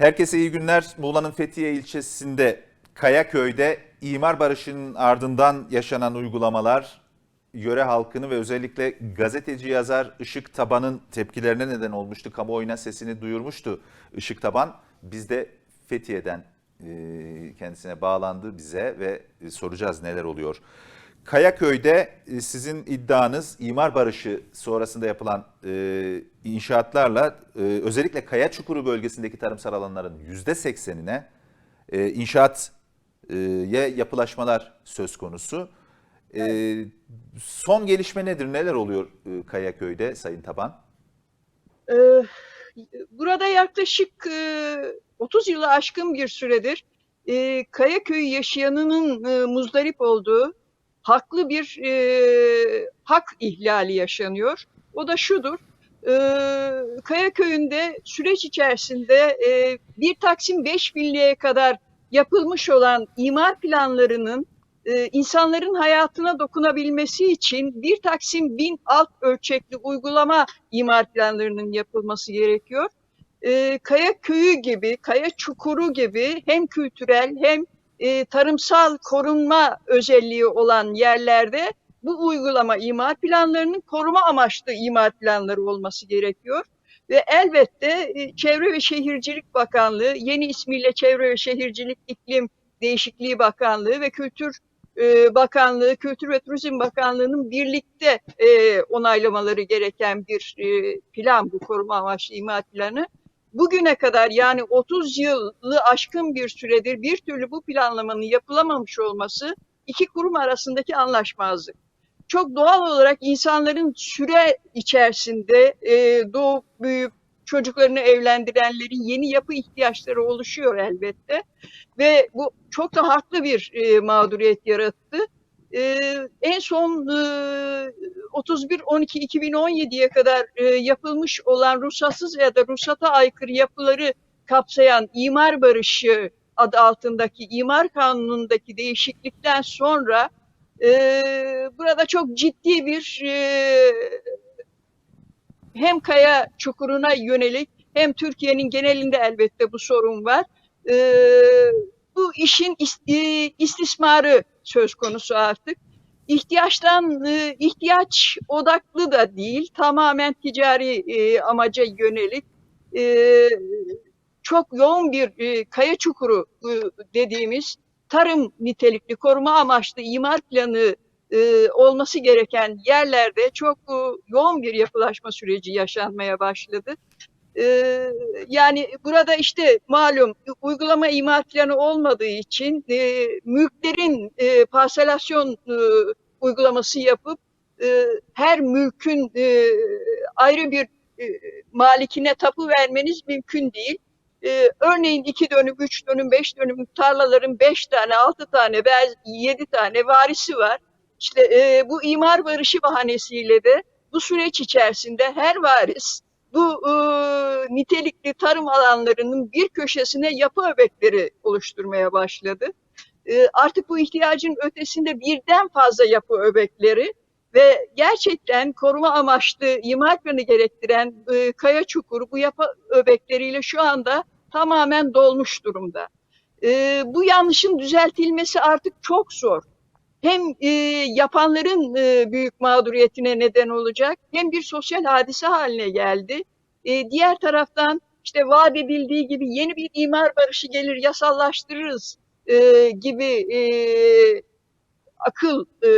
Herkese iyi günler. Muğla'nın Fethiye ilçesinde Kayaköy'de imar barışının ardından yaşanan uygulamalar yöre halkını ve özellikle gazeteci yazar Işık Taban'ın tepkilerine neden olmuştu. Kamuoyuna sesini duyurmuştu Işık Taban. Biz de Fethiye'den kendisine bağlandı bize ve e, soracağız neler oluyor. Kayaköy'de e, sizin iddianız imar barışı sonrasında yapılan e, inşaatlarla e, özellikle Kaya Çukuru bölgesindeki tarımsal alanların %80'ine e, inşaat e, ya yapılaşmalar söz konusu. E, son gelişme nedir? Neler oluyor e, Kayaköy'de Sayın Taban? Ee, Burada yaklaşık e, 30 yılı aşkın bir süredir e, Kayaköy yaşayanının e, muzdarip olduğu haklı bir e, hak ihlali yaşanıyor. O da şudur. E, Kayaköy'ünde süreç içerisinde e, bir Taksim 5 binliğe kadar yapılmış olan imar planlarının e, insanların hayatına dokunabilmesi için bir Taksim 1000 alt ölçekli uygulama imar planlarının yapılması gerekiyor. E, Kaya Köyü gibi, Kaya Çukuru gibi hem kültürel hem e, tarımsal korunma özelliği olan yerlerde bu uygulama imar planlarının koruma amaçlı imar planları olması gerekiyor. Ve elbette e, Çevre ve Şehircilik Bakanlığı, yeni ismiyle Çevre ve Şehircilik İklim Değişikliği Bakanlığı ve Kültür e, Bakanlığı, Kültür ve Turizm Bakanlığı'nın birlikte e, onaylamaları gereken bir e, plan bu koruma amaçlı imar planı. Bugüne kadar yani 30 yılı aşkın bir süredir bir türlü bu planlamanın yapılamamış olması iki kurum arasındaki anlaşmazlık. Çok doğal olarak insanların süre içerisinde e, doğup büyüyüp çocuklarını evlendirenlerin yeni yapı ihtiyaçları oluşuyor elbette ve bu çok da haklı bir e, mağduriyet yarattı. E, en son e, 31-12-2017'ye kadar e, yapılmış olan ruhsatsız ya da ruhsata aykırı yapıları kapsayan imar barışı adı altındaki imar kanunundaki değişiklikten sonra e, burada çok ciddi bir e, hem kaya çukuruna yönelik hem Türkiye'nin genelinde elbette bu sorun var. E, bu işin is- istismarı söz konusu artık. İhtiyaçtan e, ihtiyaç odaklı da değil, tamamen ticari e, amaca yönelik e, çok yoğun bir kaya çukuru dediğimiz tarım nitelikli koruma amaçlı imar planı olması gereken yerlerde çok yoğun bir yapılaşma süreci yaşanmaya başladı. E, yani burada işte malum uygulama imar planı olmadığı için e, mülklerin e, parselasyon e, uygulaması yapıp e, her mülkün e, ayrı bir e, malikine tapu vermeniz mümkün değil. E, örneğin iki dönüm, üç dönüm, beş dönüm tarlaların beş tane, altı tane, yedi tane varisi var. İşte e, bu imar barışı bahanesiyle de bu süreç içerisinde her varis bu e, nitelikli tarım alanlarının bir köşesine yapı öbekleri oluşturmaya başladı. E, artık bu ihtiyacın ötesinde birden fazla yapı öbekleri ve gerçekten koruma amaçlı imar gerektiren e, kaya çukuru bu yapı öbekleriyle şu anda tamamen dolmuş durumda. E, bu yanlışın düzeltilmesi artık çok zor hem e, yapanların e, büyük mağduriyetine neden olacak hem bir sosyal hadise haline geldi. E, diğer taraftan işte vaat edildiği gibi yeni bir imar barışı gelir yasallaştırırız e, gibi e, akıl e,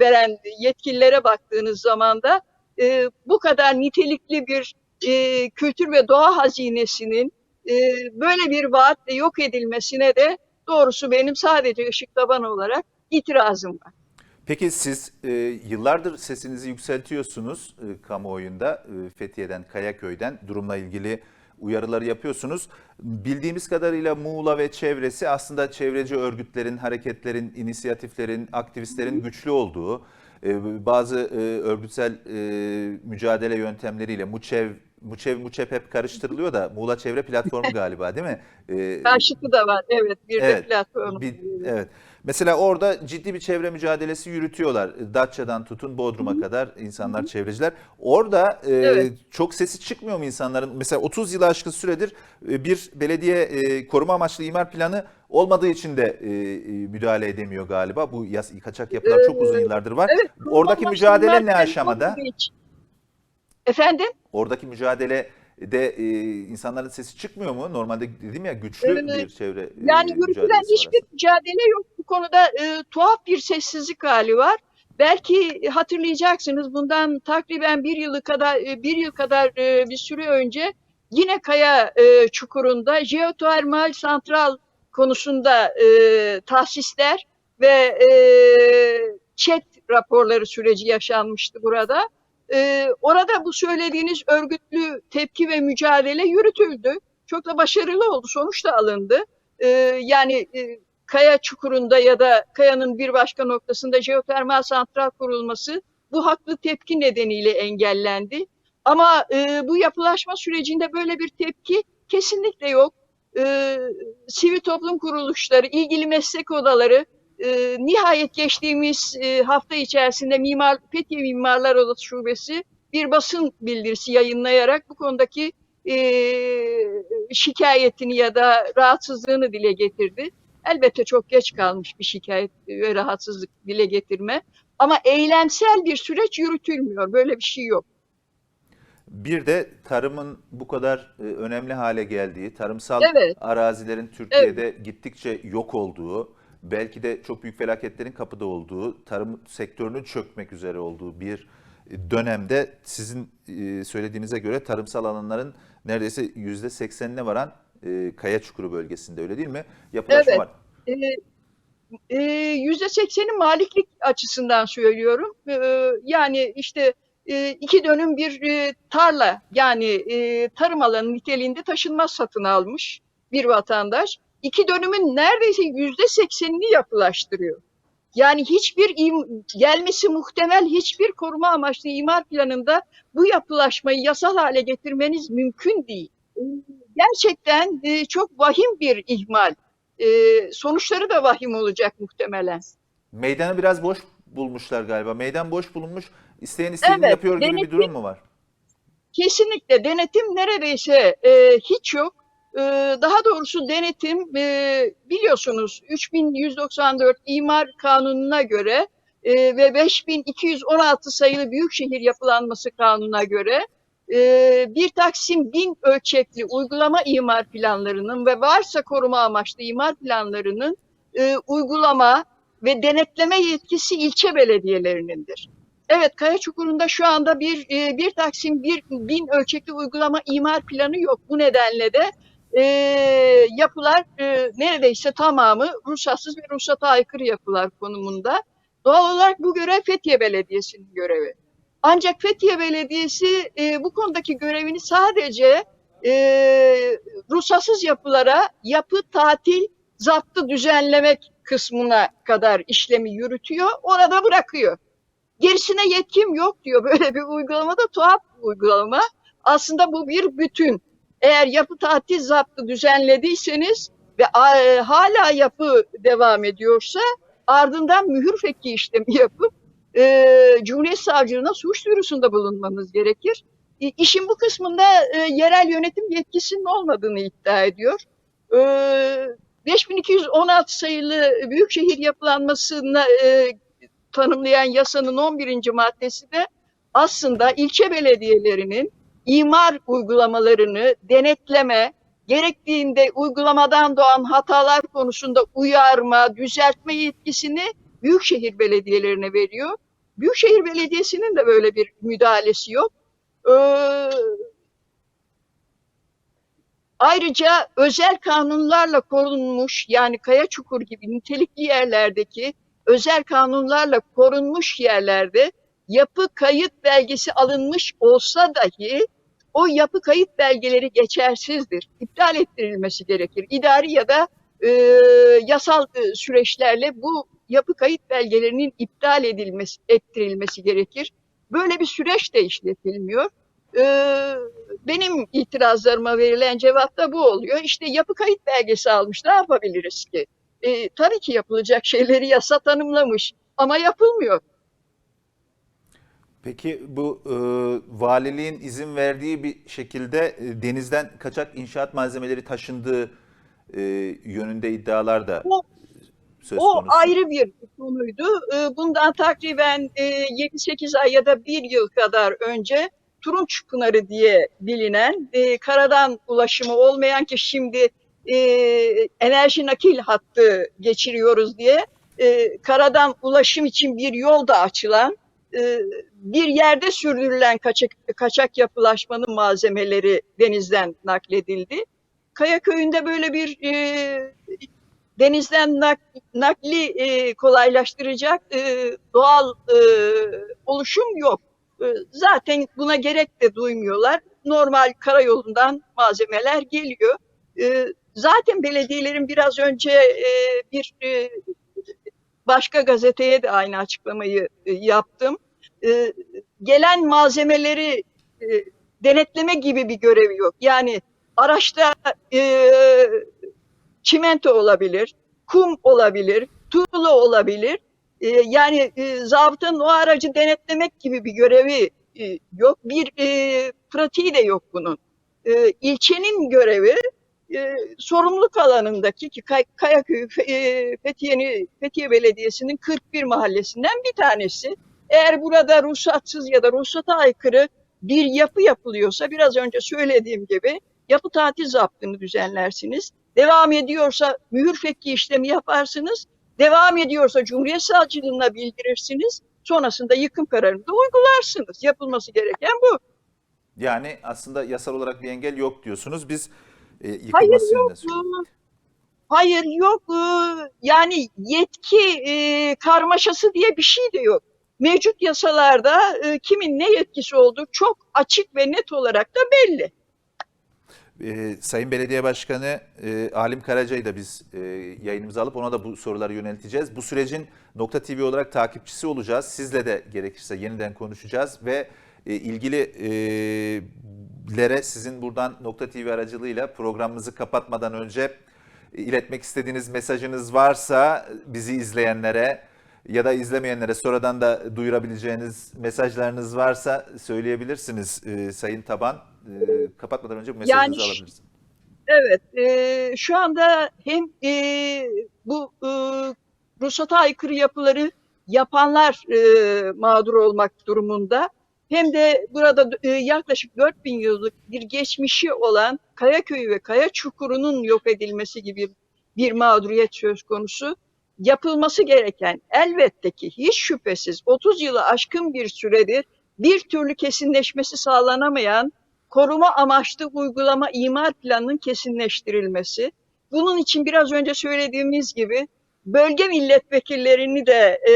veren yetkililere baktığınız zaman da e, bu kadar nitelikli bir e, kültür ve doğa hazinesinin e, böyle bir vaatle yok edilmesine de doğrusu benim sadece ışık taban olarak itirazım var. Peki siz e, yıllardır sesinizi yükseltiyorsunuz e, kamuoyunda e, Fethiye'den, Kayaköy'den durumla ilgili uyarıları yapıyorsunuz. Bildiğimiz kadarıyla Muğla ve çevresi aslında çevreci örgütlerin, hareketlerin, inisiyatiflerin, aktivistlerin güçlü olduğu, e, bazı e, örgütsel e, mücadele yöntemleriyle MUÇEV, MUÇEV, MUÇEP hep karıştırılıyor da Muğla Çevre Platformu galiba değil mi? E, Karşıtı da var evet bir Evet, de platform. bir- evet. Mesela orada ciddi bir çevre mücadelesi yürütüyorlar. Datça'dan tutun Bodrum'a kadar insanlar, çevreciler. Orada e, Evet. çok sesi çıkmıyor mu insanların? Mesela 30 yılı aşkın süredir e, bir belediye e, koruma amaçlı imar planı olmadığı için de e, e, müdahale edemiyor galiba. Bu yas, kaçak yapılar çok uzun yıllardır var. Evet, Oradaki mücadele ne aşamada? Efendim? Oradaki mücadele de e, insanların sesi çıkmıyor mu? Normalde dedim ya güçlü Evet. bir çevre e, Yani yürütülen mücadelesi var hiçbir mücadele yok. Konuda e, tuhaf bir sessizlik hali var. Belki hatırlayacaksınız bundan takriben bir yılı kadar e, bir yıl kadar e, bir süre önce yine Kaya e, Çukuru'nda jeotermal santral konusunda e, tahsisler ve e, chat raporları süreci yaşanmıştı burada. E, orada bu söylediğiniz örgütlü tepki ve mücadele yürütüldü. Çok da başarılı oldu. Sonuç da alındı. Ee, yani e, kaya çukurunda ya da kayanın bir başka noktasında jeotermal santral kurulması bu haklı tepki nedeniyle engellendi. Ama e, bu yapılaşma sürecinde böyle bir tepki kesinlikle yok. E, sivil toplum kuruluşları, ilgili meslek odaları e, nihayet geçtiğimiz e, hafta içerisinde Mimar Fethiye Mimarlar Odası Şubesi bir basın bildirisi yayınlayarak bu konudaki e, şikayetini ya da rahatsızlığını dile getirdi. Elbette çok geç kalmış bir şikayet ve rahatsızlık dile getirme. Ama eylemsel bir süreç yürütülmüyor. Böyle bir şey yok. Bir de tarımın bu kadar e, önemli hale geldiği, tarımsal Evet. arazilerin Türkiye'de gittikçe yok olduğu, belki de çok büyük felaketlerin kapıda olduğu, tarım sektörünün çökmek üzere olduğu bir dönemde sizin e, söylediğinize göre tarımsal alanların neredeyse %80'ine varan e, Kaya Çukuru bölgesinde öyle değil mi? Yapılaşma Evet. var. Ee, e, yüzde sekseni maliklik açısından söylüyorum. Ee, yani işte e, iki dönüm bir e, tarla yani e, tarım alanı niteliğinde taşınmaz satın almış bir vatandaş. İki dönümün neredeyse yüzde seksenini yapılaştırıyor. Yani hiçbir gelmesi muhtemel hiçbir koruma amaçlı imar planında bu yapılaşmayı yasal hale getirmeniz mümkün değil. Gerçekten e, çok vahim bir ihmal. Ee, sonuçları da vahim olacak muhtemelen. Meydanı biraz boş bulmuşlar galiba. Meydan boş bulunmuş. İsteyen istediğini Evet, yapıyor gibi bir durum mu var? Kesinlikle denetim neredeyse e, hiç yok. E, daha doğrusu denetim e, biliyorsunuz 3194 İmar Kanunu'na göre e, ve 5216 sayılı Büyükşehir Yapılanması Kanunu'na göre e, bir Taksim bin ölçekli uygulama imar planlarının ve varsa koruma amaçlı imar planlarının e, uygulama ve denetleme yetkisi ilçe belediyelerinindir. Evet, Kayaçukuru'nda şu anda bir e, bir Taksim bir bin ölçekli uygulama imar planı yok. Bu nedenle de e, yapılar e, neredeyse tamamı ruhsatsız ve ruhsata aykırı yapılar konumunda. Doğal olarak bu görev Fethiye Belediyesi'nin görevi. Ancak Fethiye Belediyesi e, bu konudaki görevini sadece e, ruhsatsız yapılara yapı, tatil, zaptı düzenlemek kısmına kadar işlemi yürütüyor, orada bırakıyor. Gerisine yetkim yok diyor. Böyle bir uygulama da tuhaf bir uygulama. Aslında bu bir bütün. Eğer yapı tatil zaptı düzenlediyseniz ve e, hala yapı devam ediyorsa ardından mühür feki işlemi yapıp e, Cumhuriyet Savcılığına suç duyurusunda bulunmanız gerekir. E, işin bu kısmında e, yerel yönetim yetkisinin olmadığını iddia ediyor. E, 5216 sayılı Büyükşehir Yapılanması'na e, tanımlayan yasanın 11. maddesi de aslında ilçe belediyelerinin imar uygulamalarını denetleme, gerektiğinde uygulamadan doğan hatalar konusunda uyarma, düzeltme yetkisini büyükşehir belediyelerine veriyor. Büyükşehir Belediyesi'nin de böyle bir müdahalesi yok. Ee, ayrıca özel kanunlarla korunmuş yani Kaya Çukur gibi nitelikli yerlerdeki özel kanunlarla korunmuş yerlerde yapı kayıt belgesi alınmış olsa dahi o yapı kayıt belgeleri geçersizdir. İptal ettirilmesi gerekir. İdari ya da e, yasal e, süreçlerle bu yapı kayıt belgelerinin iptal edilmesi, ettirilmesi gerekir. Böyle bir süreç de işletilmiyor. E, benim itirazlarıma verilen cevap da bu oluyor. İşte yapı kayıt belgesi almış ne yapabiliriz ki? E, tabii ki yapılacak şeyleri yasa tanımlamış ama yapılmıyor. Peki bu e, valiliğin izin verdiği bir şekilde e, denizden kaçak inşaat malzemeleri taşındığı e, yönünde iddialar da söz O konusu. ayrı bir konuydu. Ee, Bundan takriben e, 7-8 ay ya da bir yıl kadar önce Turunç Pınarı diye bilinen e, karadan ulaşımı olmayan ki şimdi e, enerji nakil hattı geçiriyoruz diye e, karadan ulaşım için bir yol da açılan e, bir yerde sürdürülen kaçak, kaçak yapılaşmanın malzemeleri denizden nakledildi. Kaya köyünde böyle bir e, denizden nak- nakli e, kolaylaştıracak e, doğal e, oluşum yok. E, zaten buna gerek de duymuyorlar. Normal karayolundan malzemeler geliyor. E, zaten belediyelerin biraz önce e, bir e, başka gazeteye de aynı açıklamayı e, yaptım. E, gelen malzemeleri e, denetleme gibi bir görevi yok. Yani araçta e, çimento olabilir, kum olabilir, tuğla olabilir. E, yani e, zabıtanın o aracı denetlemek gibi bir görevi e, yok. Bir e, pratiği de yok bunun. E, ilçenin görevi e, sorumluluk alanındaki ki Kay- Kayaköy e, Fethiye'nin Fethiye Belediyesi'nin 41 mahallesinden bir tanesi. Eğer burada ruhsatsız ya da ruhsata aykırı bir yapı yapılıyorsa biraz önce söylediğim gibi yapı tatil zaptını düzenlersiniz. Devam ediyorsa mühür fekki işlemi yaparsınız. Devam ediyorsa Cumhuriyet Savcılığına bildirirsiniz. Sonrasında yıkım kararını da uygularsınız. Yapılması gereken bu. Yani aslında yasal olarak bir engel yok diyorsunuz. Biz e, Hayır yok. Hayır yok. Ee, Yani yetki e, karmaşası diye bir şey de yok. Mevcut yasalarda e, kimin ne yetkisi olduğu çok açık ve net olarak da belli. E, Sayın Belediye Başkanı e, Alim Karaca'yı da biz e, yayınımıza alıp ona da bu soruları yönelteceğiz. Bu sürecin Nokta TV olarak takipçisi olacağız. Sizle de gerekirse yeniden konuşacağız ve e, ilgili e, sizin buradan Nokta TV aracılığıyla programımızı kapatmadan önce iletmek istediğiniz mesajınız varsa bizi izleyenlere ya da izlemeyenlere sonradan da duyurabileceğiniz mesajlarınız varsa söyleyebilirsiniz e, Sayın Taban. Kapatmadan önce bu mesajınızı Yani- alabiliriz. Evet, e, şu anda hem e, bu e, ruhsata aykırı yapıları yapanlar e, mağdur olmak durumunda hem de burada e, yaklaşık 4000 yıllık bir geçmişi olan Kayaköyü ve Kaya Çukuru'nun yok edilmesi gibi bir mağduriyet söz konusu. Yapılması gereken elbette ki hiç şüphesiz 30 yılı aşkın bir süredir bir türlü kesinleşmesi sağlanamayan koruma amaçlı uygulama imar planının kesinleştirilmesi. Bunun için biraz önce söylediğimiz gibi bölge milletvekillerini de e,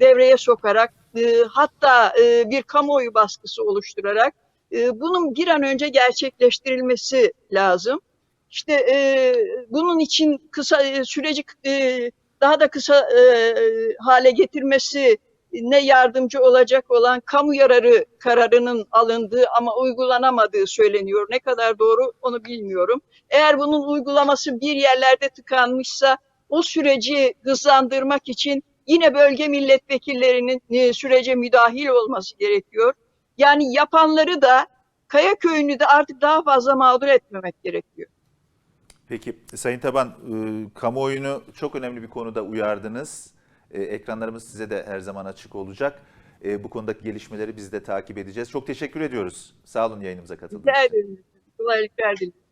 devreye sokarak e, hatta e, bir kamuoyu baskısı oluşturarak e, bunun bir an önce gerçekleştirilmesi lazım. İşte e, bunun için kısa e, süreci e, daha da kısa e, hale getirmesi ne yardımcı olacak olan kamu yararı kararının alındığı ama uygulanamadığı söyleniyor. Ne kadar doğru onu bilmiyorum. Eğer bunun uygulaması bir yerlerde tıkanmışsa o süreci hızlandırmak için yine bölge milletvekillerinin e, sürece müdahil olması gerekiyor. Yani yapanları da Kaya Köyü'nü de artık daha fazla mağdur etmemek gerekiyor. Peki Sayın Taban, e, kamuoyunu çok önemli bir konuda uyardınız. E, ekranlarımız size de her zaman açık olacak. E, bu konudaki gelişmeleri biz de takip edeceğiz. Çok teşekkür ediyoruz. Sağ olun yayınımıza katıldığınız Rica için. ederim. Kolaylıklar dilerim.